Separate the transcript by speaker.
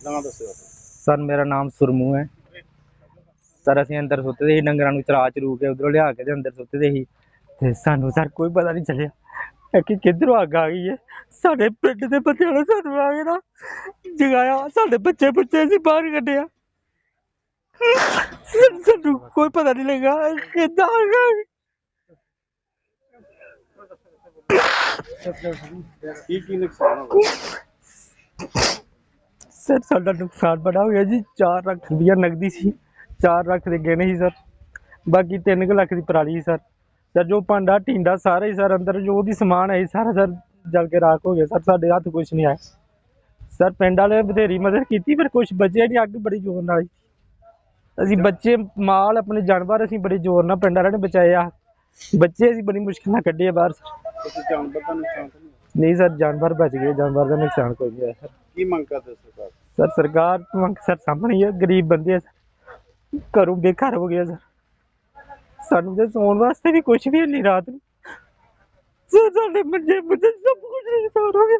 Speaker 1: ਨਾਂ ਦੱਸਿਓ
Speaker 2: ਸਰ ਮੇਰਾ ਨਾਮ ਸੁਰਮੂ ਹੈ। ਸਰ ਅਸੀਂ ਅੰਦਰ ਸੁੱਤੇ ਦੇ ਸੀ ਡੰਗਰਾਂ ਨੂੰ ਚਰਾ ਚਰੂ ਕੇ ਉਧਰੋਂ ਲਿਆ ਕੇ ਤੇ ਅੰਦਰ ਸੁੱਤੇ ਦੇ ਸੀ। ਤੇ ਸਾਨੂੰ ਸਰ ਕੋਈ ਪਤਾ ਨਹੀਂ ਚੱਲਿਆ ਕਿ ਕਿੱਧਰੋਂ ਅੱਗ ਆ ਗਈ ਹੈ। ਸਾਡੇ ਪਿੰਡ ਦੇ ਬੱਚਿਆਂ ਨੇ ਸਾਨੂੰ ਆ ਕੇ ਨਾ ਜਗਾਇਆ ਸਾਡੇ ਬੱਚੇ ਬੱਚੇ ਅਸੀਂ ਬਾਹਰ ਕੱਢਿਆ। ਸਾਨੂੰ ਕੋਈ ਪਤਾ ਨਹੀਂ ਲੱਗਾ ਕਿੱਦਾਂ ਆ ਗਈ
Speaker 1: ਕੀ ਕੀ ਨੁਕਸਾਨ ਹੋ ਗਿਆ?
Speaker 2: ਸਰ ਸਾਡਾ ਨੁਕਸਾਨ ਬੜਾ ਹੋ ਗਿਆ ਜੀ। 4 ਲੱਖ ਰੁਪਇਆ ਨਗਦੀ ਸੀ। 4 ਲੱਖ ਦੇ ਗਹਿਣੇ ਸੀ ਸਰ। ਬਾਕੀ 3 ਲੱਖ ਦੀ ਪਰਾਲੀ ਸੀ ਸਰ। ਸਰ ਜੋ ਭਾਂਡਾ ਟਿੰਡਾ ਸਾਰਾ ਹੀ ਸਰ ਅੰਦਰ ਜੋ ਵੀ ਸਮਾਨ ਹੈ ਸਾਰਾ ਸਰ ਜਲ ਕੇ ਰਾਖ ਹੋ ਗਿਆ ਸਰ। ਸਾਡੇ ਹੱਥ ਕੁਝ ਨਹੀਂ ਆਇਆ। ਸਰ ਪਿੰਡ ਵਾਲੇ ਬਥੇਰੀ ਮਦਦ ਕੀਤੀ ਪਰ ਕੁਝ ਬਚਿਆ ਨਹੀਂ ਅੱਗ ਬੜੀ ਜ਼ੋਰ ਨਾਲ ਆਈ। ਅਸੀਂ ਬੱਚੇ ਮਾਲ ਆਪਣੇ ਜਾਨਵਰ ਅਸੀਂ ਬੜੇ ਜ਼ੋਰ ਨਾਲ ਪਿੰਡ ਵਾਲਿਆਂ ਨੇ ਬਚਾਏ ਆ ਬੱਚੇ ਅਸੀਂ ਬੜੀ ਮੁਸ਼ਕਿਲ ਨਾਲ ਕੱਢੇ ਆ ਬਾਹਰ
Speaker 1: ਤੁਸੀਂ ਜਾਨਵਰ ਦਾ ਨੁਕਸਾਨ ਨਹੀਂ ਹੋਇਆ?
Speaker 2: ਨਹੀਂ ਸਰ ਜਾਨਵਰ ਬਚ ਗਏ ਜਾਨਵਰ ਦਾ ਨੁਕਸਾਨ ਕੋਈ ਨਹੀਂ ਹੋਇਆ ਸਰ
Speaker 1: ਕੀ ਮੰਗ ਕਰਦੇ ਸਰਕਾਰ
Speaker 2: ਸਰ ਸਰਕਾਰ ਮੰਗ ਸਰ ਸਾਹਮਣੇ ਹੀ ਹੈ ਗਰੀਬ ਬੰਦੇ ਆ ਸਰ ਘਰੋਂ ਬੇਘਰ ਹੋ ਗਿਆ ਸਰ ਸਾਨੂੰ ਤੇ ਸੌਣ ਵਾਸਤੇ ਵੀ ਕੁਝ ਵੀ ਨਹੀਂ ਰਾਤ ਨੂੰ ਸਰ ਸਾਡੇ ਮੰਜੇ ਮੁੰਜੇ ਸਭ ਕੁਝ ਨੁਕਸਾਨ ਹੋ ਗਿਆ